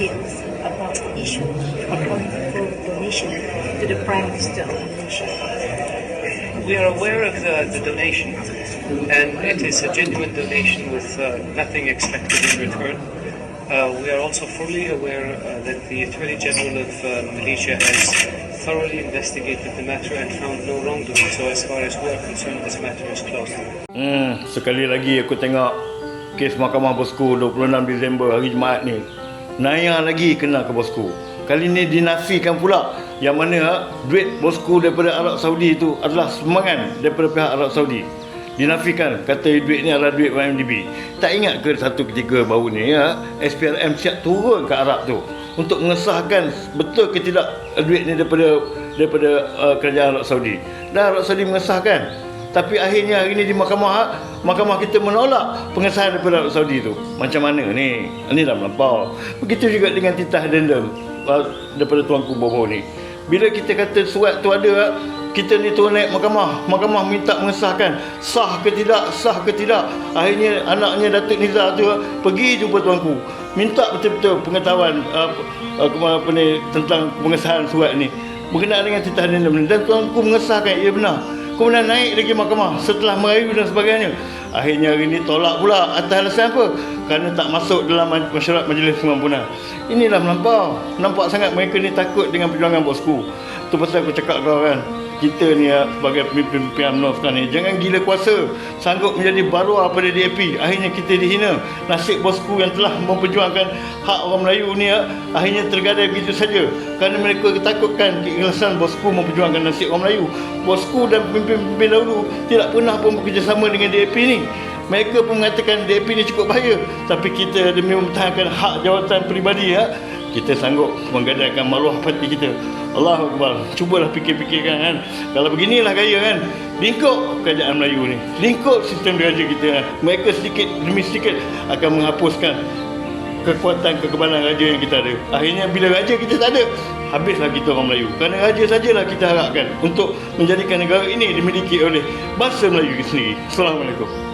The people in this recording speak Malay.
details about the issue of calling donation to the Prime Minister of Malaysia. We are aware of the, the donation, and it is a genuine donation with uh, nothing expected in return. Uh, we are also fully aware uh, that the Attorney General of uh, Malaysia has thoroughly investigated the matter and found no wrongdoing. So, as far as we are concerned, this matter is closed. Hmm, sekali lagi aku tengok kes Mahkamah Bosku 26 Disember hari Jumaat ni. Naya lagi kena ke Bosku. Kali ni dinafikan pula yang mana ha, duit Bosku daripada Arab Saudi itu adalah sumbangan daripada pihak Arab Saudi. Dinafikan kata duit ni adalah duit YMDB. Tak ingat ke satu ketika baru ni ya, SPRM siap turun ke Arab tu untuk mengesahkan betul ke tidak duit ni daripada daripada uh, kerajaan Arab Saudi. Dan Arab Saudi mengesahkan tapi akhirnya hari ini di mahkamah mahkamah kita menolak pengesahan daripada Arab Saudi itu. Macam mana ni? Ini dah melampau. Begitu juga dengan titah addendum uh, daripada tuanku Bobo ni. Bila kita kata surat tu ada kita ni turun naik mahkamah mahkamah minta mengesahkan sah ke tidak sah ke tidak akhirnya anaknya Datuk Nizar tu pergi jumpa tuanku minta betul-betul pengetahuan uh, uh, apa ni tentang pengesahan surat ni berkenaan dengan titah ni dan tuanku mengesahkan ia benar kemudian naik lagi mahkamah setelah merayu dan sebagainya. Akhirnya hari ini tolak pula atas alasan apa? Kerana tak masuk dalam masyarakat majlis pengampunan inilah melampau. Nampak sangat mereka ni takut dengan perjuangan bosku. Tu pasal aku cakap kau kan kita ni ya, sebagai pemimpin UMNO sekarang ni jangan gila kuasa. Sanggup menjadi baruah pada DAP akhirnya kita dihina. Nasib bosku yang telah memperjuangkan hak orang Melayu ni ya, akhirnya tergadai begitu saja. Kerana mereka ketakutkan keikhlasan bosku memperjuangkan nasib orang Melayu. Bosku dan pemimpin-pemimpin dahulu tidak pernah pun bekerjasama dengan DAP ni. Mereka pun mengatakan DAP ni cukup bahaya. Tapi kita demi mempertahankan hak jawatan peribadi ya kita sanggup menggadaikan maruah parti kita. Allah Akbar. Cubalah fikir-fikirkan kan? Kalau beginilah gaya kan? Lingkup kerajaan Melayu ni. Lingkup sistem diraja kita kan? mereka sedikit demi sedikit akan menghapuskan kekuatan kekebalan raja yang kita ada. Akhirnya bila raja kita tak ada habislah kita orang Melayu. Kerana raja sajalah kita harapkan untuk menjadikan negara ini dimiliki oleh bangsa Melayu sendiri. Assalamualaikum